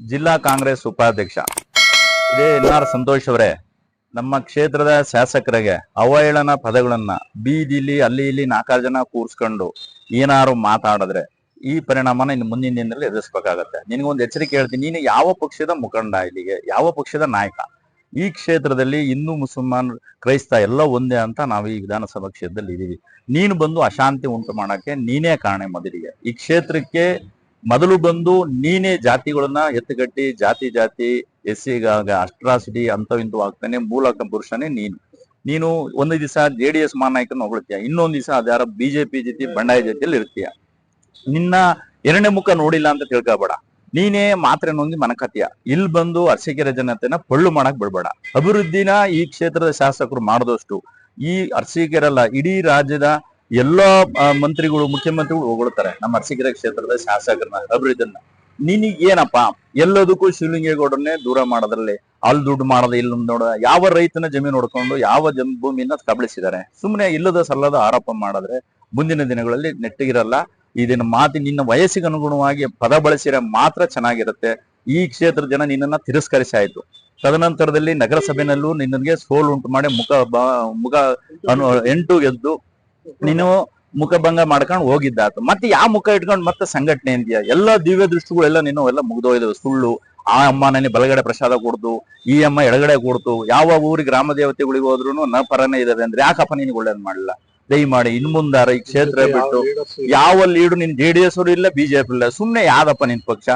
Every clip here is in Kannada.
ಜಿಲ್ಲಾ ಕಾಂಗ್ರೆಸ್ ಉಪಾಧ್ಯಕ್ಷ ಇದೇ ಎನ್ ಆರ್ ಸಂತೋಷ್ ಅವರೇ, ನಮ್ಮ ಕ್ಷೇತ್ರದ ಶಾಸಕರಿಗೆ ಅವಹೇಳನ ಪದಗಳನ್ನ ಬೀದಿಲಿ ಅಲ್ಲಿ ಇಲ್ಲಿ ನಾಲ್ಕಾರು ಜನ ಕೂರ್ಸ್ಕೊಂಡು ಏನಾರು ಮಾತಾಡಿದ್ರೆ ಈ ಪರಿಣಾಮನ ಇನ್ನು ಮುಂದಿನ ದಿನದಲ್ಲಿ ಎದುರಿಸ್ಬೇಕಾಗತ್ತೆ. ನಿನಗೊಂದು ಎಚ್ಚರಿಕೆ ಹೇಳ್ತೀನಿ, ನೀನು ಯಾವ ಪಕ್ಷದ ಮುಖಂಡ ಇಲ್ಲಿಗೆ, ಯಾವ ಪಕ್ಷದ ನಾಯಕ? ಈ ಕ್ಷೇತ್ರದಲ್ಲಿ ಹಿಂದೂ, ಮುಸಲ್ಮಾನ್, ಕ್ರೈಸ್ತ ಎಲ್ಲ ಒಂದೇ ಅಂತ ನಾವು ಈ ವಿಧಾನಸಭಾ ಕ್ಷೇತ್ರದಲ್ಲಿ ಇದೀವಿ ನೀನು ಬಂದು ಅಶಾಂತಿ ಉಂಟು ಮಾಡಕ್ಕೆ ನೀನೇ ಕಾರಣ ಮೊದಲಿಗೆ. ಈ ಕ್ಷೇತ್ರಕ್ಕೆ ಮೊದಲು ಬಂದು ನೀನೇ ಜಾತಿಗಳನ್ನ ಎತ್ತುಗಟ್ಟಿ, ಜಾತಿ ಜಾತಿ ಎಸ್ ಸಿಗಾಗ ಅಸ್ಟ್ರಾಸಿಟಿ ಅಂತ ಇಂದು ಆಗ್ತಾನೆ ಮೂಲಕ ಪುರುಷನೇ ನೀನು. ನೀನು ಒಂದು ದಿವಸ ಜೆ ಡಿ ಎಸ್ ಮಾನಾಯಕನ ಹೊಗಳ್ತೀಯ, ಇನ್ನೊಂದ್ ದಿವಸ ಅದ್ಯಾರ ಬಿಜೆಪಿ ಜೊತೆ, ಬಂಡಾಯ ಜೊತೆಯಲ್ಲಿ ಇರ್ತೀಯ. ನಿನ್ನ ಎರಡನೇ ಮುಖ ನೋಡಿಲ್ಲ ಅಂತ ತಿಳ್ಕೊಬೇಡ. ನೀನೇ ಮಾತ್ರ ನೊಂದಿ ಮನಕತ್ತೀಯ. ಇಲ್ಲಿ ಬಂದು ಅರಸೀಕೆರೆ ಜನತೆನ ಪಳ್ಳು ಮಾಡಕ್ ಬಿಡ್ಬೇಡ. ಅಭಿವೃದ್ಧಿನ ಈ ಕ್ಷೇತ್ರದ ಶಾಸಕರು ಮಾಡಿದಷ್ಟು ಈ ಅರಸೀಕೆರಲ್ಲ ಇಡೀ ರಾಜ್ಯದ ಎಲ್ಲಾ ಮಂತ್ರಿಗಳು, ಮುಖ್ಯಮಂತ್ರಿಗಳು ಹೊಗಳ್ತಾರೆ. ನಮ್ಮ ಅರಸೀಕೆರೆ ಕ್ಷೇತ್ರದ ಶಾಸಕರನ್ನ ಅಭಿವೃದ್ಧಿನ ನಿನಗ್ ಏನಪ್ಪಾ ಎಲ್ಲದಕ್ಕೂ ಶಿವಲಿಂಗೇಗೌಡರನ್ನೇ ದೂರ ಮಾಡೋದ್ರಲ್ಲಿ. ಅಲ್ಲಿ ದುಡ್ಡು ಮಾಡದ ಇಲ್ಲ ನೋಡ. ಯಾವ ರೈತನ ಜಮೀನು ಹೊಡ್ಕೊಂಡು ಯಾವ ಜಮ್ ಭೂಮಿಯನ್ನ ಕಬಳಿಸಿದ್ದಾರೆ. ಸುಮ್ಮನೆ ಇಲ್ಲದ ಸಲ್ಲದ ಆರೋಪ ಮಾಡಿದ್ರೆ ಮುಂದಿನ ದಿನಗಳಲ್ಲಿ ನೆಟ್ಟಿಗಿರಲ್ಲ. ಇದನ್ನ ಮಾತಿ ನಿನ್ನ ವಯಸ್ಸಿಗೆ ಅನುಗುಣವಾಗಿ ಪದ ಬಳಸಿದ್ರೆ ಮಾತ್ರ ಚೆನ್ನಾಗಿರುತ್ತೆ. ಈ ಕ್ಷೇತ್ರದ ಜನ ನಿನ್ನನ್ನ ತಿರಸ್ಕರಿಸಿ ಆಯ್ತು ತದನಂತರದಲ್ಲಿ ನಗರಸಭೆನಲ್ಲೂ ನಿನ್ನಗೆ ಸೋಲು ಉಂಟು ಮಾಡಿ ಮುಖ ಮುಖ, ಅನು, ಎಂಟು ಗೆದ್ದು ನೀನು ಮುಖಭಂಗ ಮಾಡ್ಕೊಂಡು ಹೋಗಿದ್ದಾತ. ಮತ್ತೆ ಯಾವ ಮುಖ ಇಟ್ಕೊಂಡು ಮತ್ತೆ ಸಂಘಟನೆ ಇದೆಯಾ ಎಲ್ಲ ದಿವ್ಯ ದೃಷ್ಟಿಗಳೆಲ್ಲ ನೀನು ಎಲ್ಲ ಮುಗ್ದೋಯ್ದವು. ಸುಳ್ಳು ಆ ಅಮ್ಮ ನನಗೆ ಬಲಗಡೆ ಪ್ರಸಾದ ಕೊಡ್ತು ಈ ಅಮ್ಮ ಎಡಗಡೆ ಕೊಡ್ತು. ಯಾವ ಊರಿಗೆ ಗ್ರಾಮ ದೇವತೆಗಳಿಗೆ ಹೋದ್ರು ನ ಪರನೇ ಇದಾವೆ ಅಂದ್ರೆ ಯಾಕಪ್ಪ ನಿನಗೆ ಒಳ್ಳೇದ್ ಮಾಡಲ್ಲ ದಯಮಾಡಿ ಇನ್ ಮುಂದಾರ ಈ ಕ್ಷೇತ್ರ ಬಿಟ್ಟು. ಯಾವ ಲೀಡು ನಿನ್ ಜೆ ಡಿ ಎಸ್ ಅವರು ಇಲ್ಲ ಬಿಜೆಪಿ ಇಲ್ಲ ಸುಮ್ನೆ ಯಾವ್ದಪ್ಪ ನಿನ್ ಪಕ್ಷ?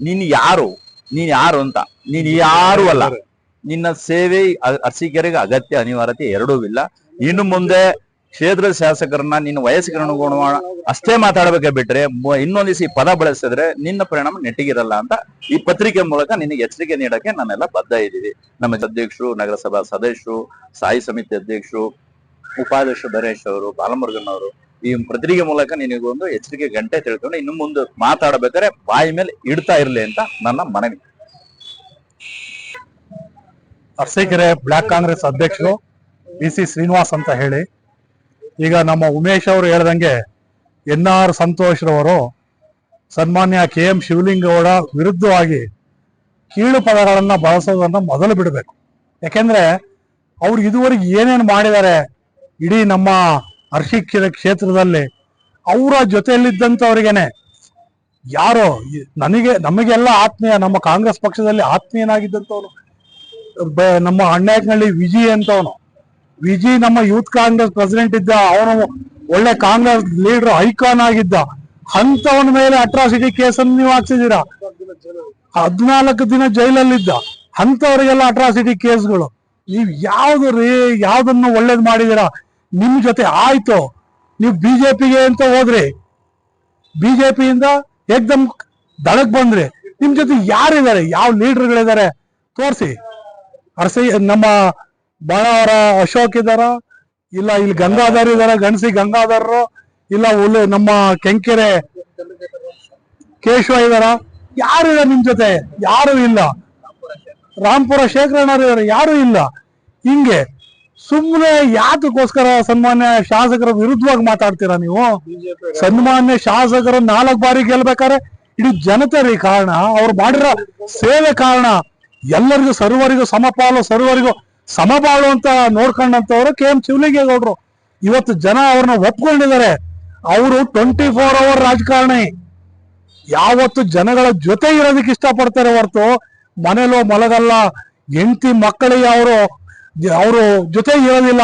ನೀನ್ ಯಾರು? ನೀನ್ ಯಾರು ಅಂತ? ನೀನ್ ಯಾರು ಅಲ್ಲ. ನಿನ್ನ ಸೇವೆ ಅರ್ಸಿಕೆರೆಗೆ ಅಗತ್ಯ ಅನಿವಾರ್ಯತೆ ಎರಡೂ ಇಲ್ಲ. ಇನ್ನು ಮುಂದೆ ಕ್ಷೇತ್ರದ ಶಾಸಕರನ್ನ, ನಿನ್ನ ವಯಸ್ಸಿಗೆ ಅನುಗುಣ ಅಷ್ಟೇ ಮಾತಾಡ್ಬೇಕೆ ಬಿಟ್ರೆ ಇನ್ನೊಂದಿಸಿ ಪದ ಬಳಸಿದ್ರೆ ನಿನ್ನ ಪರಿಣಾಮ ನೆಟ್ಟಿಗಿರಲ್ಲ ಅಂತ ಈ ಪತ್ರಿಕೆ ಮೂಲಕ ನಿನಗೆ ಎಚ್ಚರಿಕೆ ನೀಡಕ್ಕೆ ನಾನೆಲ್ಲ ಬದ್ಧ ಇದ್ದೀವಿ. ನಮ್ಮ ಅಧ್ಯಕ್ಷರು, ನಗರಸಭಾ ಸದಸ್ಯರು, ಸ್ಥಾಯಿ ಸಮಿತಿ ಅಧ್ಯಕ್ಷರು, ಉಪಾಧ್ಯಕ್ಷ ಧರೇಶ್ ಅವರು, ಬಾಲಮುರುಗನ್ ಅವರು, ಈ ಪತ್ರಿಕೆ ಮೂಲಕ ನಿನಗೊಂದು ಎಚ್ಚರಿಕೆ ಗಂಟೆ ತಿಳ್ಕೊಂಡು ಇನ್ನು ಮುಂದೆ ಮಾತಾಡಬೇಕಾದ್ರೆ ಬಾಯಿ ಮೇಲೆ ಇಡ್ತಾ ಇರ್ಲಿ ಅಂತ ನನ್ನ ಮನವಿ. ಅರಸೀಕೆರೆ ಬ್ಲಾಕ್ ಕಾಂಗ್ರೆಸ್ ಅಧ್ಯಕ್ಷರು ಬಿ ಸಿ ಶ್ರೀನಿವಾಸ್ ಅಂತ ಹೇಳಿ. ಈಗ ನಮ್ಮ ಉಮೇಶ್ ಅವರು ಹೇಳ್ದಂಗೆ ಎನ್ ಆರ್ ಸಂತೋಷ್ ರವರು ಸನ್ಮಾನ್ಯ ಕೆ ಎಂ ಶಿವಲಿಂಗೌಡ ವಿರುದ್ಧವಾಗಿ ಕೀಳು ಪದಗಳನ್ನು ಬಳಸೋದನ್ನ ಮೊದಲು ಬಿಡಬೇಕು. ಯಾಕೆಂದ್ರೆ ಅವ್ರು ಇದುವರೆಗೆ ಏನೇನು ಮಾಡಿದ್ದಾರೆ ಇಡೀ ನಮ್ಮ ಅರ್ಶಿಕ್ಷದ ಕ್ಷೇತ್ರದಲ್ಲಿ ಅವರ ಜೊತೆಯಲ್ಲಿದ್ದಂಥವ್ರಿಗೇನೆ ಯಾರೋ ನನಗೆ ನಮಗೆಲ್ಲ ಆತ್ಮೀಯ, ನಮ್ಮ ಕಾಂಗ್ರೆಸ್ ಪಕ್ಷದಲ್ಲಿ ಆತ್ಮೀಯನಾಗಿದ್ದಂಥವನು ನಮ್ಮ ಅಣ್ಣಾಯಕನಹಳ್ಳಿ ವಿಜಿ ಅಂತವನು. ವಿಜಿ ನಮ್ಮ ಯೂತ್ ಕಾಂಗ್ರೆಸ್ ಪ್ರೆಸಿಡೆಂಟ್ ಇದ್ದ, ಅವನು ಒಳ್ಳೆ ಕಾಂಗ್ರೆಸ್ ಲೀಡರ್ ಐಕಾನ್ ಆಗಿದ್ದ. ಅಂತವನ ಮೇಲೆ ಅಟ್ರಾಸಿಟಿ ಕೇಸನ್ನು ನೀವು ಹಾಕ್ಸಿದೀರಾ ಹದಿನಾಲ್ಕು ದಿನ ಜೈಲಲ್ಲಿದ್ದ. ಅಂತವರಿಗೆಲ್ಲ ಅಟ್ರಾಸಿಟಿ ಕೇಸ್ಗಳು. ನೀವ್ ಯಾವ್ದು ರೀ, ಯಾವ್ದನ್ನು ಒಳ್ಳೇದ್ ಮಾಡಿದೀರಾ ನಿಮ್ ಜೊತೆ ಆಯ್ತು. ನೀವು ಬಿಜೆಪಿಗೆ ಅಂತ ಹೋದ್ರಿ. ಬಿಜೆಪಿಯಿಂದ ಏಕ್ದಮ್ ದಳಕ್ ಬಂದ್ರಿ. ನಿಮ್ ಜೊತೆ ಯಾರಿದ್ದಾರೆ? ಯಾವ ಲೀಡರ್ಗಳಿದ್ದಾರೆ ತೋರಿಸಿ. ಅರಸಿ ನಮ್ಮ ಬಾಳವರ ಅಶೋಕ್ ಇದಾರ ಇಲ್ಲ, ಇಲ್ಲಿ ಗಂಗಾಧರ್ ಇದಾರ ಗಣಸಿ ಗಂಗಾಧರರು? ಇಲ್ಲ ಹುಲ್ಲು ನಮ್ಮ ಕೆಂಕೆರೆ ಕೇಶವ ಇದಾರ ಯಾರು ಇಲ್ಲ ನಿಮ್ ಜೊತೆ? ಯಾರು ಇಲ್ಲ. ರಾಮ್ಪುರ ಶೇಖರಣ್ಣ ಇದಾರೆ ಯಾರು ಇಲ್ಲ. ಹಿಂಗೆ ಸುಮ್ಮನೆ ಯಾತಕ್ಕೋಸ್ಕರ ಸನ್ಮಾನ್ಯ ಶಾಸಕರ ವಿರುದ್ಧವಾಗಿ ಮಾತಾಡ್ತೀರಾ ನೀವು? ಸನ್ಮಾನ್ಯ ಶಾಸಕರು ನಾಲ್ಕು ಬಾರಿ ಗೆಲ್ಬೇಕಾದ್ರೆ ಇಡೀ ಜನತೆ ರೀ ಕಾರಣ, ಅವ್ರು ಮಾಡಿರೋ ಸೇವೆ ಕಾರಣ. ಎಲ್ಲರಿಗೂ, ಸರ್ವರಿಗೂ, ಸಮಪಾಲು ಸರ್ವರಿಗೂ ಸಮಬಾಳು ಅಂತ ನೋಡ್ಕೊಂಡಂತವ್ರು ಕೆ ಎಂ ಶಿವಲಿಂಗೇಗೌಡರು. ಇವತ್ತು ಜನ ಅವ್ರನ್ನ ಒಪ್ಕೊಂಡಿದ್ದಾರೆ. ಅವರು ಟ್ವೆಂಟಿ ಫೋರ್ ಅವರ್ ರಾಜಕಾರಣಿ. ಯಾವತ್ತು ಜನಗಳ ಜೊತೆ ಇರೋದಕ್ಕೆ ಇಷ್ಟಪಡ್ತಾರೆ ಹೊರತು ಮನೇಲೋ ಮಲಗಲ್ಲ, ಹೆಂಡತಿ ಮಕ್ಕಳಿಗೆ ಅವರು ಅವರು ಜೊತೆ ಇರೋದಿಲ್ಲ.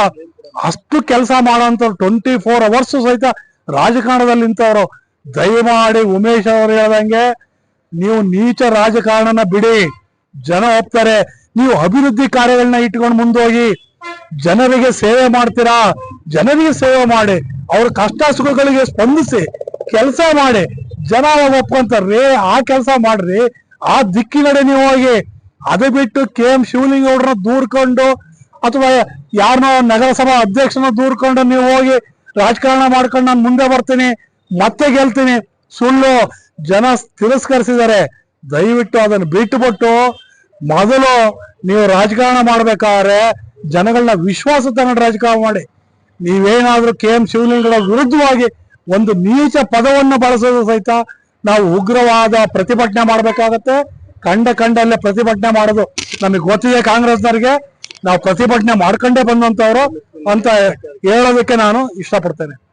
ಅಷ್ಟು ಕೆಲಸ ಮಾಡೋಂಥವ್ರು ಟ್ವೆಂಟಿ ಫೋರ್ ಅವರ್ಸ್ ಸಹಿತ ರಾಜಕಾರಣದಲ್ಲಿ ನಿಂತವ್ರು. ದಯಮಾಡಿ ಉಮೇಶ್ ಅವರು ಹೇಳ್ದಂಗೆ, ನೀವು ನೀಚ ರಾಜಕಾರಣನ ಬಿಡಿ. ಜನ ಒಪ್ತಾರೆ. ನೀವು ಅಭಿವೃದ್ಧಿ ಕಾರ್ಯಗಳನ್ನ ಇಟ್ಕೊಂಡು ಮುಂದೋಗಿ ಜನರಿಗೆ ಸೇವೆ ಮಾಡ್ತೀರಾ? ಜನರಿಗೆ ಸೇವೆ ಮಾಡಿ, ಅವ್ರ ಕಷ್ಟ ಸುಖಗಳಿಗೆ ಸ್ಪಂದಿಸಿ ಕೆಲಸ ಮಾಡಿ, ಜನ ಒಪ್ಕೊಂತಾರ್ರಿ ಆ ಕೆಲಸ ಮಾಡ್ರಿ. ಆ ದಿಕ್ಕಿನಡೆ ನೀವು ಹೋಗಿ, ಅದು ಬಿಟ್ಟು ಕೆ ಎಂ ಶಿವಲಿಂಗೌಡ್ರನ್ನ ದೂರ್ಕೊಂಡು, ಅಥವಾ ಯಾರನ್ನೋ ನಗರಸಭಾ ಅಧ್ಯಕ್ಷನ ದೂರ್ಕೊಂಡು ನೀವು ಹೋಗಿ ರಾಜಕಾರಣ ಮಾಡ್ಕೊಂಡು ನಾನು ಮುಂದೆ ಬರ್ತೀನಿ, ಮತ್ತೆ ಗೆಲ್ತೀನಿ. ಸುಳ್ಳು ಜನ ತಿರಸ್ಕರಿಸಿದ್ದಾರೆ. ದಯವಿಟ್ಟು ಅದನ್ನು ಬಿಟ್ಟುಬಿಟ್ಟು ಮೊದಲು ನೀವು ರಾಜಕಾರಣ ಮಾಡ್ಬೇಕಾದ್ರೆ ಜನಗಳನ್ನ ವಿಶ್ವಾಸ ತಗೊಂಡು ರಾಜಕಾರಣ ಮಾಡಿ. ನೀವೇನಾದ್ರೂ ಕೆ ಎಂ ಶಿವಲಿಂಗರ ವಿರುದ್ಧವಾಗಿ ಒಂದು ನೀಚ ಪದವನ್ನು ಬಳಸೋದು ಸಹಿತ ನಾವು ಉಗ್ರವಾದ ಪ್ರತಿಭಟನೆ ಮಾಡಬೇಕಾಗತ್ತೆ. ಕಂಡ ಕಂಡಲ್ಲೇ ಪ್ರತಿಭಟನೆ ಮಾಡೋದು ನಮಗೆ ಗೊತ್ತಿದೆ ಕಾಂಗ್ರೆಸ್ನವ್ರಿಗೆ. ನಾವು ಪ್ರತಿಭಟನೆ ಮಾಡ್ಕೊಂಡೇ ಬಂದಂತವ್ರು ಅಂತ ಹೇಳೋದಕ್ಕೆ ನಾನು ಇಷ್ಟಪಡ್ತೇನೆ.